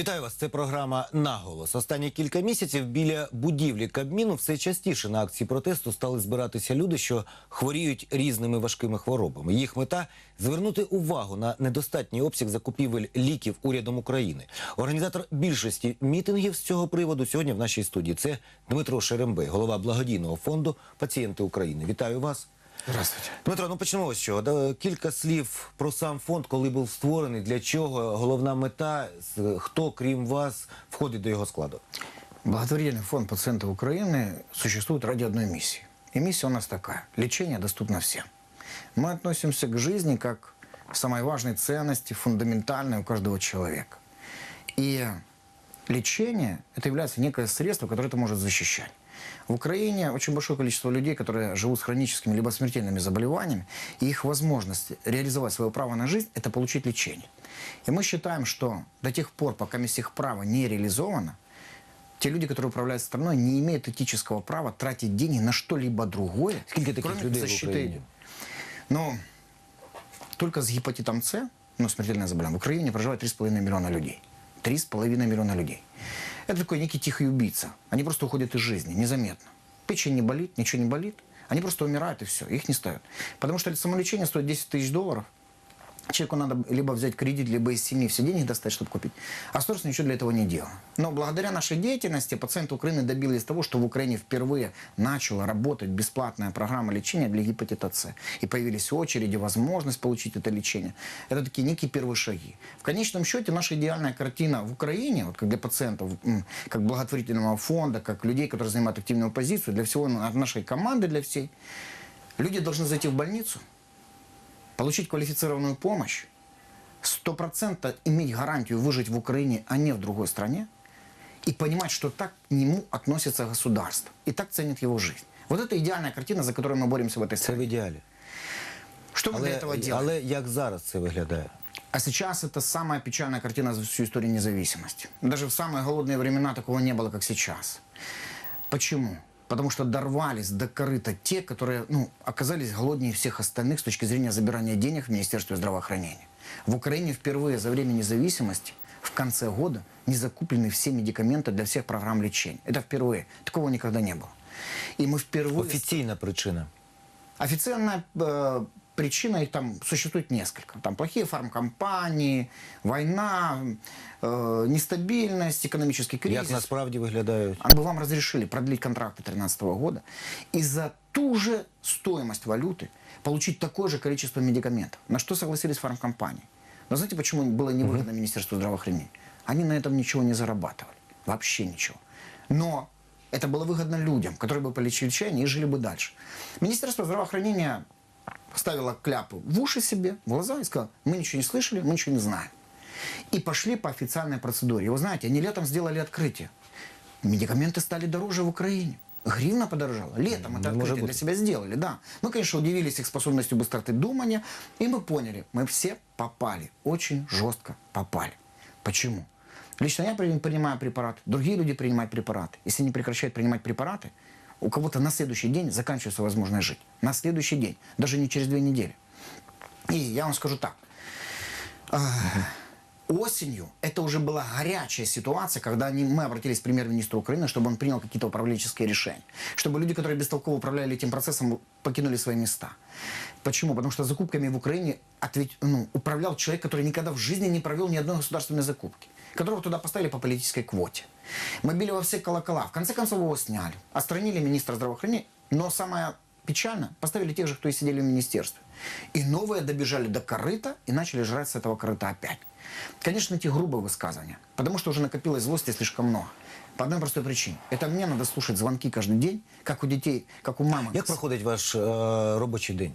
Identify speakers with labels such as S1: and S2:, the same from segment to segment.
S1: Вітаю вас. Це програма Наголос. Останні кілька місяців біля будівлі Кабміну все частіше на акції протесту стали збиратися люди, що хворіють різними важкими хворобами. Їх мета звернути увагу на недостатній обсяг закупівель ліків урядом України. Організатор більшості мітингів з цього приводу сьогодні в нашій студії. Це Дмитро Шерембей, голова благодійного фонду Пацієнти України. Вітаю вас.
S2: Здравствуйте.
S1: Дмитро, ну почнемо з чого. Да, Кілька слів про сам фонд, коли був створений, для чого, головна мета, з- хто, крім вас, входить до його складу.
S2: Благотворительный фонд пациентов Украины существует ради одной миссии. И миссия у нас такая. Лечение доступно всем. Мы относимся к жизни как к самой важной ценности, фундаментальной у каждого человека. И лечение – это является некое средство, которое это может защищать. В Украине очень большое количество людей, которые живут с хроническими либо смертельными заболеваниями, и их возможность реализовать свое право на жизнь – это получить лечение. И мы считаем, что до тех пор, пока их право не реализовано, те люди, которые управляют страной, не имеют этического права тратить деньги на что-либо другое,
S1: Скільки таких
S2: кроме
S1: людей в
S2: защиты.
S1: Україні?
S2: Но только с гепатитом С, ну, смертельное заболевание, в Украине проживает 3,5 миллиона людей. 3,5 миллиона людей. Это такой некий тихий убийца. Они просто уходят из жизни незаметно. Печень не болит, ничего не болит. Они просто умирают и все, их не ставят. Потому что самолечение стоит 10 тысяч долларов. Человеку надо либо взять кредит, либо из семьи все деньги достать, чтобы купить. А государство ничего для этого не делало. Но благодаря нашей деятельности пациенты Украины добились того, что в Украине впервые начала работать бесплатная программа лечения для гепатита С. И появились очереди, возможность получить это лечение. Это такие некие первые шаги. В конечном счете наша идеальная картина в Украине, вот как для пациентов, как благотворительного фонда, как людей, которые занимают активную позицию, для всего нашей команды, для всей, люди должны зайти в больницу, получить квалифицированную помощь, сто процентов иметь гарантию выжить в Украине, а не в другой стране, и понимать, что так к нему относится государство, и так ценит его жизнь. Вот это идеальная картина, за которую мы боремся в этой
S1: Це в
S2: стране.
S1: ідеалі.
S2: Что мы для этого делаем?
S1: але як зараз це виглядає?
S2: А сейчас это самая печальная картина за всю историю независимости. Даже в самые голодные времена такого не было, как сейчас. Почему? Потому что дорвались до корыта те, которые ну, оказались голоднее всех остальных с точки зрения забирания денег в Министерстве здравоохранения. В Украине впервые за время независимости в конце года не закуплены все медикаменты для всех программ лечения. Это впервые. Такого никогда не было. И мы впервые...
S1: Офіційна причина.
S2: Официальная э, причина их там существует несколько. Там плохие фармкомпании, война, э, нестабильность, экономический кризис.
S1: Як насправді виглядають?
S2: А бы вам разрешили продлить контракты 2013 года и за ту же стоимость валюты получить такое же количество медикаментов. На что согласились фармкомпании? Но знаете, почему было невыгодно Министерству здравоохранения? Они на этом ничего не зарабатывали. Вообще ничего. Но это было выгодно людям, которые бы полечили лечение и жили бы дальше. Министерство здравоохранения ставило кляпы в уши себе, в глаза и сказало, мы ничего не слышали, мы ничего не знаем. И пошли по официальной процедуре. И вы знаете, они летом сделали открытие. Медикаменты стали дороже в Украине. Гривна подорожала. Летом это
S1: Может
S2: открытие для себя сделали, да. Мы, конечно, удивились их способностью быстроты думания, и мы поняли, мы все попали, очень жестко попали. Почему? Лично я при- принимаю препараты, другие люди принимают препараты. Если они прекращают принимать препараты, у кого-то на следующий день заканчивается возможность жить. На следующий день, даже не через две недели. И я вам скажу так. Осенью это уже была горячая ситуация, когда они, мы обратились к премьер-министру Украины, чтобы он принял какие-то управленческие решения. Чтобы люди, которые бестолково управляли этим процессом, покинули свои места. Почему? Потому что закупками в Украине ответ- ну, управлял человек, который никогда в жизни не провел ни одной государственной закупки. Которого туда поставили по политической квоте. Мы били во все колокола. В конце концов его сняли. Отстранили министра здравоохранения. Но самое печально, поставили тех же, кто и сидели в министерстве. И новые добежали до корыта и начали жрать с этого корыта опять. Конечно, эти грубые высказывания, потому что уже накопилось злости слишком много. По одной простой причине. Это мне надо слушать звонки каждый день, как у детей, как у мамы.
S1: Як проходить ваш е, робочий день?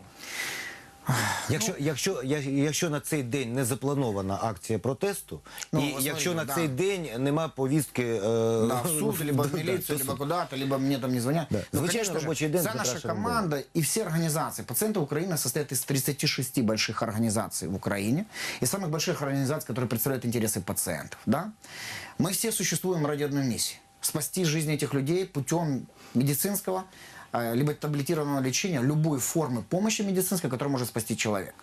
S1: Якщо, якщо, я- якщо на цей день не запланована акція протесту,
S2: Ну,
S1: і
S2: ви
S1: якщо
S2: смотрите,
S1: на
S2: да.
S1: цей день нема повістки е,
S2: Да, в суд, либо в
S1: да,
S2: милицию,
S1: в
S2: либо
S1: суд.
S2: куда-то, либо мне там не звонят.
S1: Да.
S2: Но,
S1: Звучит
S2: конечно
S1: на
S2: же,
S1: рабочий день
S2: вся
S1: Петра
S2: наша
S1: Шерембея.
S2: команда и все организации. Пациенты Украины состоят из 36 больших организаций в Украине и самых больших организаций, которые представляют интересы пациентов. Да? Мы все существуем ради одной миссии. Спасти жизнь этих людей путем медицинского э, либо таблетированного лечения, любой формы помощи медицинской, которая может спасти человека.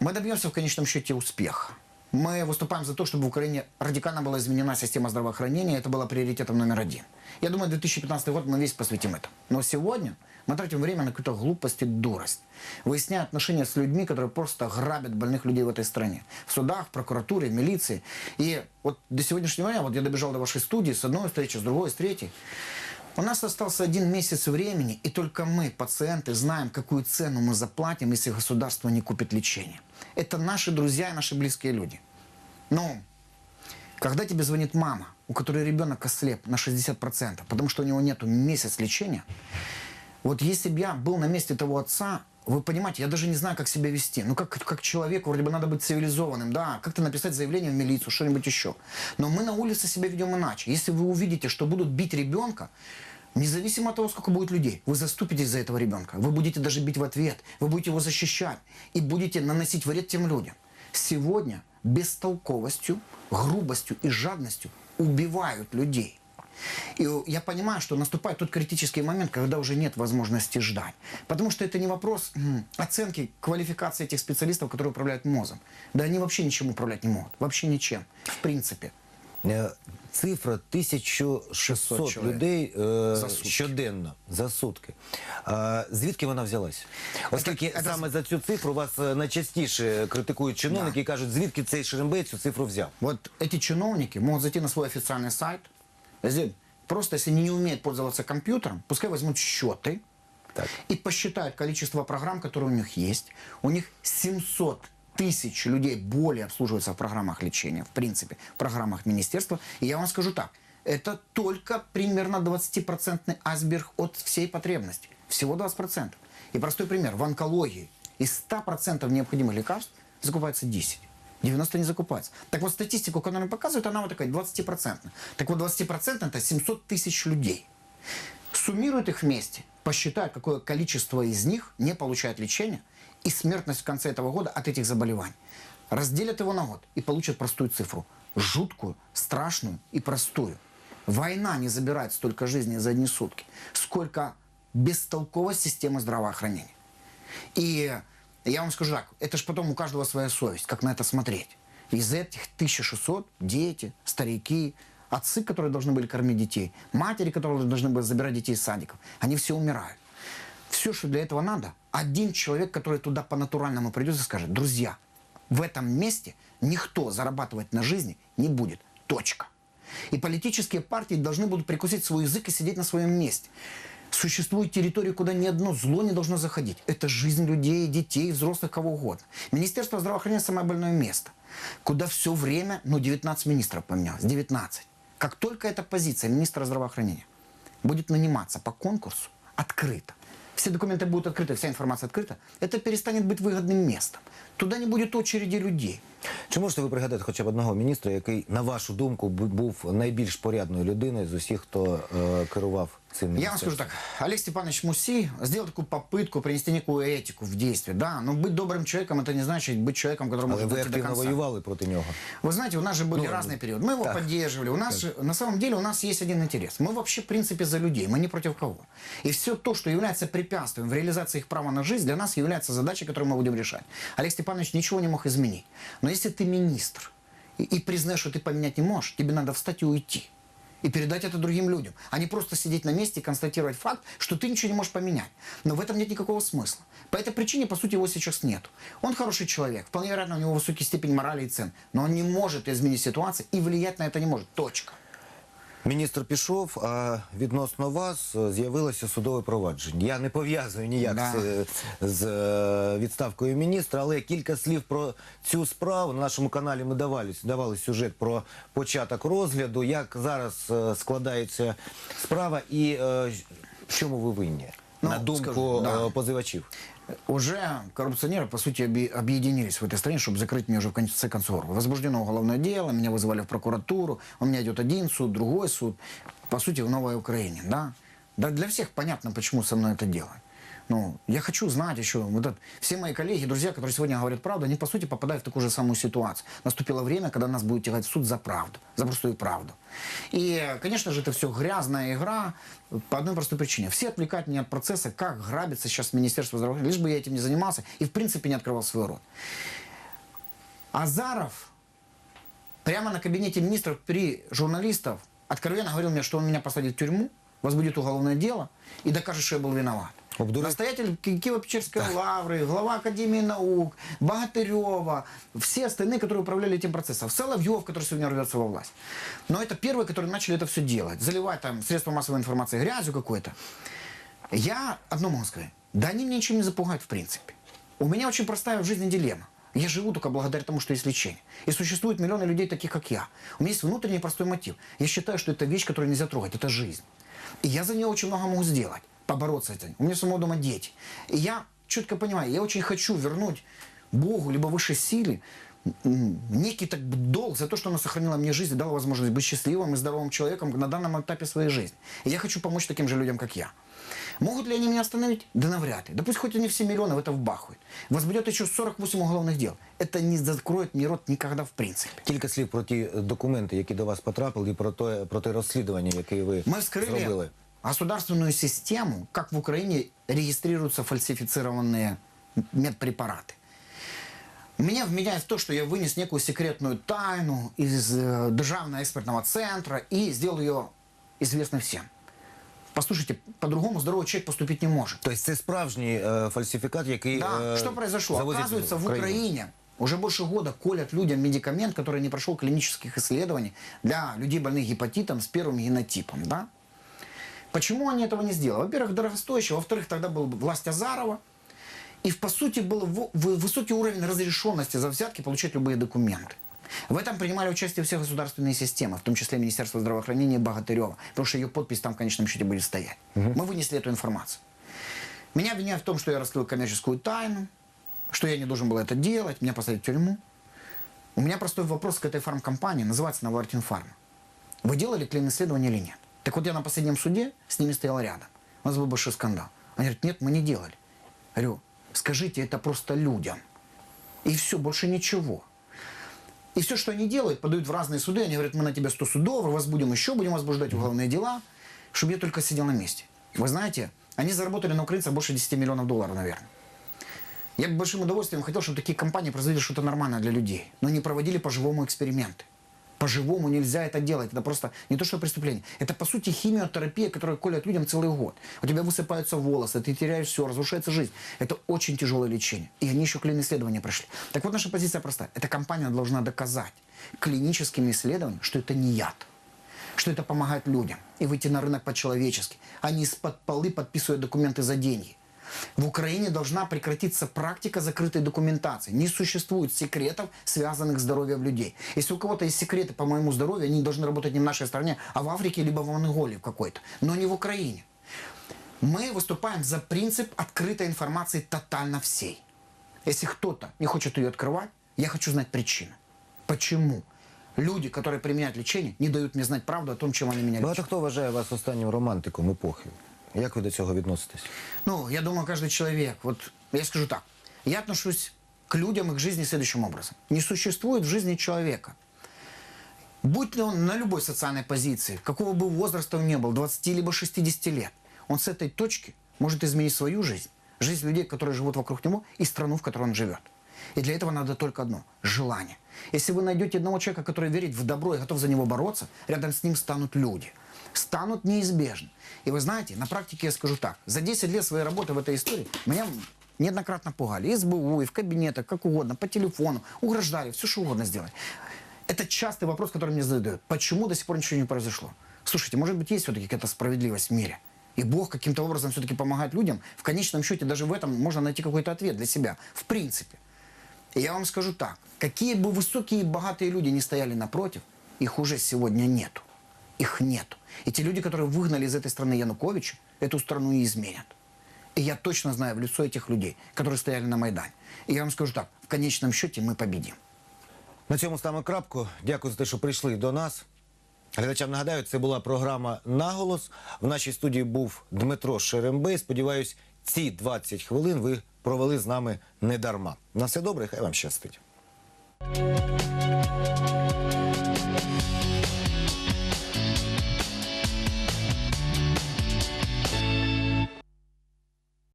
S2: Мы добьемся в конечном счете успеха. Мы выступаем за то, чтобы в Украине радикально была изменена система здравоохранения. Это было приоритетом номер один. Я думаю, 2015 год мы весь посвятим этому. Но сегодня мы тратим время на какую-то глупость и дурость. Выясняя отношения с людьми, которые просто грабят больных людей в этой стране. В судах, в прокуратуре, в милиции. И вот до сегодняшнего дня, вот я добежал до вашей студии с одной встречи, с другой, с третьей. У нас остался один месяц времени, и только мы, пациенты, знаем, какую цену мы заплатим, если государство не купит лечение. Это наши друзья и наши близкие люди. Но когда тебе звонит мама, у которой ребенок ослеп на 60%, потому что у него нет месяц лечения, вот если бы я был на месте того отца, вы понимаете, я даже не знаю, как себя вести. Ну, как, как человеку, вроде бы надо быть цивилизованным, да, как-то написать заявление в милицию, что-нибудь еще. Но мы на улице себя ведем иначе. Если вы увидите, что будут бить ребенка, независимо от того, сколько будет людей, вы заступитесь за этого ребенка. Вы будете даже бить в ответ, вы будете его защищать и будете наносить вред тем людям. Сегодня бестолковостью, грубостью и жадностью убивают людей. И я понимаю, что наступает тот критический момент, когда уже нет возможности ждать. Потому что это не вопрос м, оценки квалификации этих специалистов, которые управляют мозгом. Да они вообще ничем управлять не могут. Вообще ничем. В принципе.
S1: Е, Цифра 1600
S2: 600 чоловік.
S1: людей е,
S2: За сутки.
S1: щоденно за сутки. А, звідки вона взялась? Оскільки
S2: це-
S1: саме за цю цифру вас е, найчастіше критикують чиновники і кажуть, звідки цей Шерембей цю цифру взяв.
S2: Вот эти чиновники могут зайти на свой официальный сайт. Просто если они не умеют пользоваться компьютером, пускай возьмут счеты
S1: Так.
S2: и посчитают количество программ, которые у них есть. У них 700 тысяч людей более обслуживаются в программах лечения, в принципе, в программах министерства. И я вам скажу так, это только примерно 20% айсберг от всей потребности. Всего 20%. И простой пример. В онкологии из 100% необходимых лекарств закупается 10. 90 не закупается. Так вот, статистику, которую она показывает, она вот такая, 20%. Так вот, 20% это 700 тысяч людей. Суммируют их вместе, посчитают, какое количество из них не получает лечения и смертность в конце этого года от этих заболеваний. Разделят его на год и получат простую цифру. Жуткую, страшную и простую. Война не забирает столько жизней за одни сутки, сколько бестолковая система здравоохранения. И я вам скажу так, это же потом у каждого своя совесть, как на это смотреть. Из этих 1600 дети, старики, отцы, которые должны были кормить детей, матери, которые должны были забирать детей из садиков, они все умирают. Все, что для этого надо, один человек, который туда по-натуральному придет и скажет, друзья, в этом месте никто зарабатывать на жизни не будет. Точка. И политические партии должны будут прикусить свой язык и сидеть на своем месте. Существует территория, куда ни одно зло не должно заходить. Это жизнь людей, детей, взрослых, кого угодно. Министерство здравоохранения – самое больное место, куда все время, ну, 19 министров поменялось, 19. Как только эта позиция министра здравоохранения будет наниматься по конкурсу открыто, все документы будут открыты, вся информация открыта, это перестанет быть выгодным местом. Туда не будет очереди людей.
S1: Чи можете ви пригадати хоча б одного міністра, який, на вашу думку, бу- був найбільш порядною людиною з усіх, хто е, керував цим
S2: Я вам скажу
S1: міністерством?
S2: так, Олег Степанович Муси сделал такую попытку принести некую этику в действие. Да, но быть добрым человеком, это не значит быть человеком, который
S1: Але
S2: может
S1: ви
S2: дойти до
S1: активно
S2: конца.
S1: воювали проти нього.
S2: Вы знаете, у нас же были
S1: Ну,
S2: разные периоды. Мы его
S1: так.
S2: поддерживали. У нас же, на самом деле у нас есть один интерес. Мы вообще, в принципе, за людей. Мы не против кого. И все то, что является препятствием в реализации их права на жизнь, для нас является задачей, которую мы будем решать. Олег Степанович ничего не мог изменить. Но если ты министр и, и признаешь, что ты поменять не можешь, тебе надо встать и уйти. И передать это другим людям, а не просто сидеть на месте и констатировать факт, что ты ничего не можешь поменять. Но в этом нет никакого смысла. По этой причине, по сути, его сейчас нет. Он хороший человек, вполне вероятно, у него высокий степень морали и цен, но он не может изменить ситуацию и влиять на это не может. Точка.
S1: Міністр пішов, а відносно вас е, з'явилося судове провадження. Я не пов'язую ніяк
S2: Да.
S1: з, з е, відставкою міністра, але кілька слів про цю справу. На нашому каналі ми давали, давали сюжет про початок розгляду, як зараз е, складається справа і е, в чому ви винні,
S2: Ну,
S1: на думку
S2: скажу, да.
S1: е, позивачів.
S2: Уже коррупционеры, по сути, объ- объединились в этой стране, чтобы закрыть меня уже в конце концов. Возбуждено уголовное дело, меня вызывали в прокуратуру, у меня идет один суд, другой суд. По сути, в Новой Украине, да? Да для всех понятно, почему со мной это делают. Ну, я хочу знать еще, вот это, все мои коллеги, друзья, которые сегодня говорят правду, они, по сути, попадают в такую же самую ситуацию. Наступило время, когда нас будут тягать в суд за правду, за простую правду. И, конечно же, это все грязная игра по одной простой причине. Все отвлекают меня от процесса, как грабится сейчас Министерство здравоохранения, лишь бы я этим не занимался и, в принципе, не открывал свой рот. Азаров прямо на кабинете министров при журналистов откровенно говорил мне, что он меня посадит в тюрьму, возбудит уголовное дело и докажет, что я был виноват.
S1: Обдурив-
S2: Настоятель Ки- Киево-Печерской лавры, глава Академии наук, Богатырева, все остальные, которые управляли этим процессом. Соловьев, который сегодня рвется во власть. Но это первые, которые начали это все делать. Заливать там средства массовой информации грязью какой-то. Я одно могу сказать. Да они меня ничем не запугают в принципе. У меня очень простая в жизни дилемма. Я живу только благодаря тому, что есть лечение. И существует миллионы людей, таких как я. У меня есть внутренний простой мотив. Я считаю, что это вещь, которую нельзя трогать. Это жизнь. И я за нее очень много могу сделать Побороться с этим. У меня самого дома дети. И я четко понимаю, я очень хочу вернуть Богу, либо высшей силе м, некий так бы долг за то, что она сохранила мне жизнь и дала возможность быть счастливым и здоровым человеком на данном этапе своей жизни. И я хочу помочь таким же людям, как я. Могут ли они меня остановить? Да навряд ли. Да пусть хоть они все миллионы в это вбахают. Возбудет еще 48 уголовных дел. Это не закроет мне рот никогда в принципе.
S1: Кілька слів про ті документи, які до вас потрапили, і про те, про те розслідування, яке ви
S2: Мы вскрыли
S1: зробили.
S2: государственную систему, как в Украине регистрируются фальсифицированные медпрепараты. Меня вменяют в то, что я вынес некую секретную тайну из э, Державного экспертного центра и сделал ее известной всем. Послушайте, по-другому здоровый человек поступить не может.
S1: Тобто це справжній е, фальсифікат, який
S2: Да,
S1: е,
S2: что произошло? Оказывается, в Украине уже больше года колят людям медикамент, который не прошел клинических исследований для людей больных гепатитом с первым генотипом. Да? Почему они этого не сделали? Во-первых, дорогостоящий, во-вторых, тогда был власть Азарова. И, по сути, был высокий уровень разрешенности за взятки получать любые документы. В этом принимали участие все государственные системы, в том числе Министерство здравоохранения Богатырева, потому что ее подпись там в конечном счете будет стоять. Мы вынесли эту информацию. Меня обвиняют в том, что я раскрыл коммерческую тайну, что я не должен был это делать, меня посадят в тюрьму. У меня простой вопрос к этой фармкомпании, называется Новартин Фарма. Вы делали клин-исследование или нет? Так вот я на последнем суде с ними стоял рядом. У нас был большой скандал. Они говорят, нет, мы не делали. Говорю, скажите это просто людям. И все, больше ничего. И все, что они делают, подают в разные суды. Они говорят, мы на тебя 100 судов, вас будем еще, будем возбуждать уголовные дела, чтобы я только сидел на месте. Вы знаете, они заработали на украинцах больше 10 миллионов долларов, наверное. Я бы большим удовольствием хотел, чтобы такие компании производили что-то нормальное для людей, но не проводили по-живому эксперименты. По-живому нельзя это делать. Это просто не то, что преступление. Это, по сути, химиотерапия, которая колят людям целый год. У тебя высыпаются волосы, ты теряешь все, разрушается жизнь. Это очень тяжелое лечение. И они еще клин исследования прошли. Так вот, наша позиция простая. Эта компания должна доказать клиническими исследованиями, что это не яд что это помогает людям и выйти на рынок по-человечески, а не из-под полы подписывая документы за деньги. В Украине должна прекратиться практика закрытой документации. Не существует секретов, связанных с здоровьем людей. Если у кого-то есть секреты по моему здоровью, они должны работать не в нашей стране, а в Африке, либо в Монголии какой-то, но не в Украине. Мы выступаем за принцип открытой информации тотально всей. Если кто-то не хочет ее открывать, я хочу знать причину. Почему? Люди, которые применяют лечение, не дают мне знать правду о том, чем они меня
S1: Багато
S2: лечат.
S1: хто вважає вас останнім романтиком епохи. Як ви до цього відноситесь?
S2: Ну, я думаю, каждый человек, вот я скажу так, я отношусь к людям и к жизни следующим образом. Не существует в жизни человека, будь ли он на любой социальной позиции, какого бы возраста он ни был, 20 либо 60 лет, он с этой точки может изменить свою жизнь, жизнь людей, которые живут вокруг него, и страну, в которой он живет. И для этого надо только одно – желание. Если вы найдете одного человека, который верит в добро и готов за него бороться, рядом с ним станут люди. Станут неизбежно. И вы знаете, на практике я скажу так. За 10 лет своей работы в этой истории меня неоднократно пугали. И СБУ, и в кабинетах, как угодно, по телефону. Угрождали, все что угодно сделать. Это частый вопрос, который мне задают. Почему до сих пор ничего не произошло? Слушайте, может быть, есть все-таки какая-то справедливость в мире? И Бог каким-то образом все-таки помогает людям. В конечном счете даже в этом можно найти какой-то ответ для себя. В принципе. И я вам скажу так. Какие бы высокие и богатые люди не стояли напротив, их уже сегодня нету. Их нету. И те люди, которые выгнали из этой страны Януковича, эту страну и изменят. И я точно знаю в лицо этих людей, которые стояли на Майдане. И я вам скажу так. В конечном счете мы победим.
S1: На цьому ставимо крапку. Дякую за те, що прийшли до нас. Глядачам нагадаю, це була програма Наголос. В нашій студії був Дмитро Шерембей. Сподіваюсь, ці 20 хвилин ви провели з нами не дарма. На все добре, хай вам щастить.